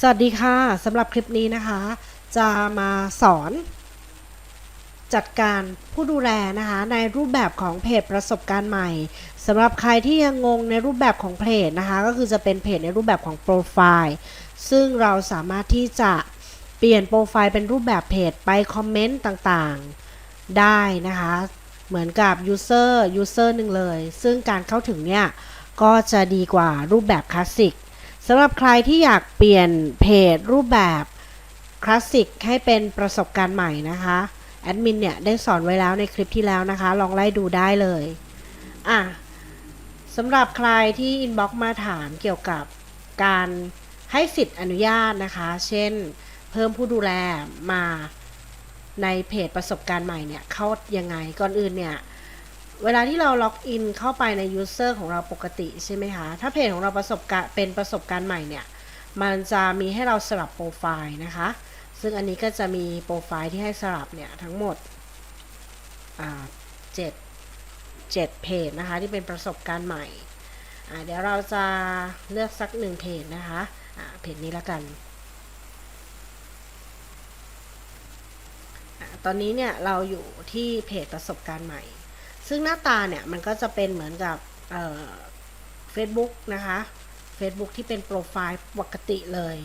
สวัสดีค่ะสำหรับคลิปนี้นะคะ จะมาสอน จัดการผู้ดูแลนะคะในรูปแบบของเพจประสบการณ์ใหม่สำหรับใครที่ยังงงในรูปแบบของเพจนะคะ ก็คือจะเป็นเพจในรูปแบบของโปรไฟล์ซึ่งเราสามารถที่จะเปลี่ยนโปรไฟล์เป็นรูปแบบเพจไปคอมเมนต์ต่างๆได้นะคะ เหมือนกับ user user หนึ่งเลย ซึ่งการเข้าถึงเนี่ยก็จะดีกว่ารูปแบบคลาสสิก สำหรับใครที่อยากเปลี่ยนเพจรูปแบบคลาสสิกให้เป็นประสบการณ์ใหม่นะคะแอดมินเนี่ยได้สอนไว้แล้วในคลิปที่แล้วนะคะ ลองไล่ดูได้เลยอะสำหรับใครที่อินบ็อกมาถามเกี่ยวกับการให้สิทธิ์อนุญาตนะคะ เช่น เพิ่มผู้ดูแลมาในเพจประสบการณ์ใหม่เนี่ยเข้ายังไงก่อนอื่นเนี่ย เวลาที่เราล็อกอินเข้าไปในยูเซอร์ของเราปกติใช่ไหมคะ ถ้าเพจของเราประสบการ์เป็นประสบการณ์ใหม่เนี่ย มันจะมีให้เราสลับโปรไฟล์นะคะ ซึ่งอันนี้ก็จะมีโปรไฟล์ที่ให้สลับเนี่ยทั้งหมดเจ็ดเจ็ดเพจนะคะที่เป็นประสบการณ์ใหม่ เดี๋ยวเราจะเลือกสักหนึ่งเพจนะคะอ่าเพจนี้แล้วกันอตอนนี้เนี่ยเราอยู่ที่เพจประสบการณ์ใหม่ ซึ่งหน้าตาเนี่ยมันก็จะเป็นเหมือนกับเฟซบุ๊กนะคะ Facebook ที่เป็นโปรไฟล์ปกติเลย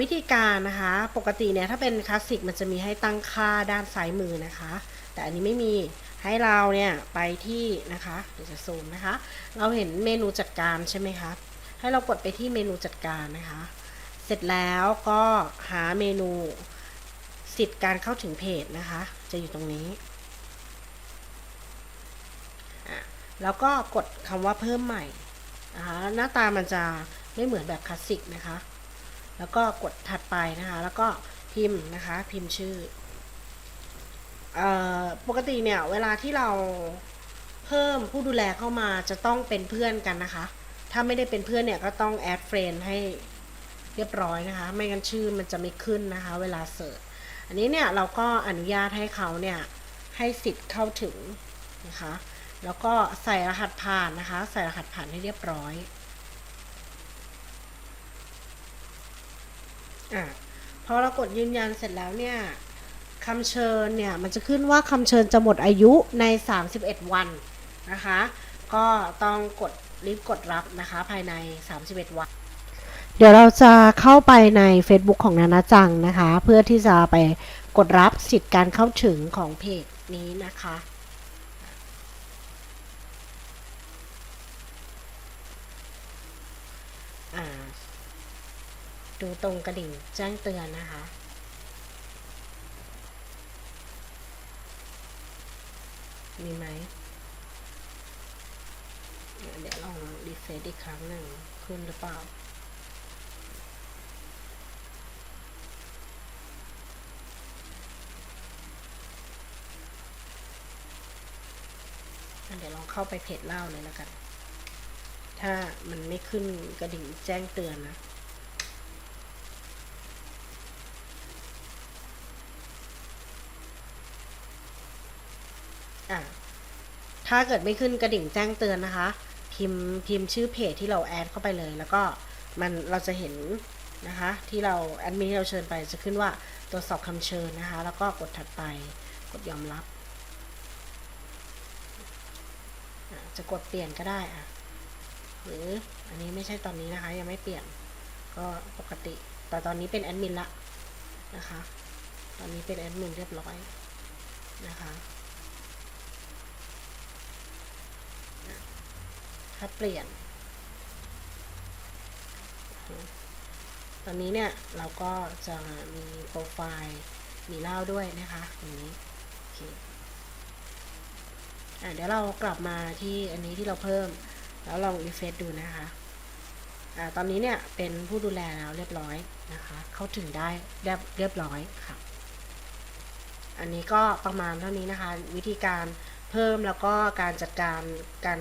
วิธีการนะคะปกติเนี่ยถ้าเป็นคลาสสิกมันจะมีให้ตั้งค่าด้านซ้ายมือนะคะ แต่อันนี้ไม่มีให้เราเนี่ยไปที่นะคะเดี๋ยวจะซูมนะคะ เราเห็นเมนูจัดการใช่ไหมคะให้เรากดไปที่เมนูจัดการนะคะ เสร็จแล้วก็หาเมนูสิทธิ์การเข้าถึงเพจนะคะ จะอยู่ตรงนี้ แล้วก็กดคำว่าเพิ่มใหม่นะคะหน้าตามันจะไม่เหมือนแบบคลาสสิกนะคะ แล้วก็กดถัดไปนะคะ แล้วก็พิมพ์นะคะพิมพ์ชื่ออปกติเนี่ยเวลาที่เราเพิ่มผู้ดูแลเข้ามาจะต้องเป็นเพื่อนกันนะคะ ถ้าไม่ได้เป็นเพื่อนเนี่ยก็ต้องแอดเฟรนให้เรียบร้อยนะคะ ไม่งั้นชื่อมันจะไม่ขึ้นนะคะ เวลาเสิร์ชอันนี้เนี่ยเราก็อนุญาตให้เขาเนี่ยให้สิทธิ์เข้าถึงนะคะ แล้วก็ใส่รหัสผ่านนะคะ ใส่รหัสผ่านให้เรียบร้อยอะพอเรากดยืนยันเสร็จแล้วเนี่ยคำเชิญเนี่ยมันจะขึ้นว่าคำเชิญจะหมดอายุใน 31 วันนะคะ ก็ต้องกดรีบกดรับนะคะภายใน 31 วัน เดี๋ยวเราจะเข้าไปใน Facebook ของนานาจังนะคะ เพื่อที่จะไปกดรับสิทธิ์การเข้าถึงของเพจนี้นะคะ อ่า ดูตรงกระดิ่งแจ้งเตือนนะคะ มีไหม เดี๋ยวลองรีเฟซอีกครั้งหนึ่งขึ้นหรือเปล่าเดี๋ยวลองเข้าไปเพจเล่าเลยแล้วกัน ถ้ามันไม่ขึ้นกระดิ่งแจ้งเตือนนะ อะถ้าเกิดไม่ขึ้นกระดิ่งแจ้งเตือนนะคะ พิมพ์พิมพ์ชื่อเพจที่เราแอดเข้าไปเลย แล้วก็มันเราจะเห็นนะคะ ที่เราแอดมินที่เราเชิญไปจะขึ้นว่าตรวจสอบคำเชิญนะคะ แล้วก็กดถัดไปกดยอมรับ จะกดเปลี่ยนก็ได้อะหรืออันนี้ไม่ใช่ตอนนี้นะคะ ยังไม่เปลี่ยนก็ปกติ แต่ตอนนี้เป็นแอดมินละนะคะ ตอนนี้เป็นแอดมินเรียบร้อยนะคะ ถ้าเปลี่ยน ตอนนี้เนี่ยเราก็จะมีโปรไฟล์มีเล่าด้วยนะคะตรงนี้โอเคอะเดี๋ยวเรากลับมาที่อันนี้ที่เราเพิ่ม แล้วลองรีเฟซดูนะคะอ่าตอนนี้เนี่ยเป็นผู้ดูแลแล้วเรียบร้อยนะคะ เข้าถึงได้เรียบเรียบร้อยค่ะ อันนี้ก็ประมาณเท่านี้นะคะ วิธีการเพิ่มแล้วก็การจัดการการ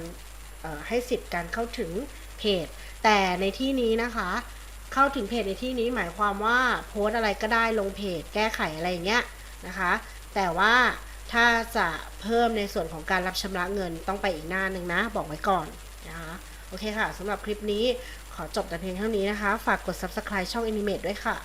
ให้สิทธิ์การเข้าถึงเพจ แต่ในที่นี้นะคะ เข้าถึงเพจในที่นี้หมายความว่าโพสอะไรก็ได้ลงเพจ แก้ไขอะไรอย่างเงี้ยนะคะ แต่ว่าถ้าจะเพิ่มในส่วนของการรับชำระเงินต้องไปอีกหน้าหนึ่งนะ บอกไว้ก่อนนะคะโอเคค่ะสำหรับคลิปนี้ขขอจบแต่เพียงเท่านี้นะคะ ฝากกด subscribe ช่อง Animate ด้วยค่ะ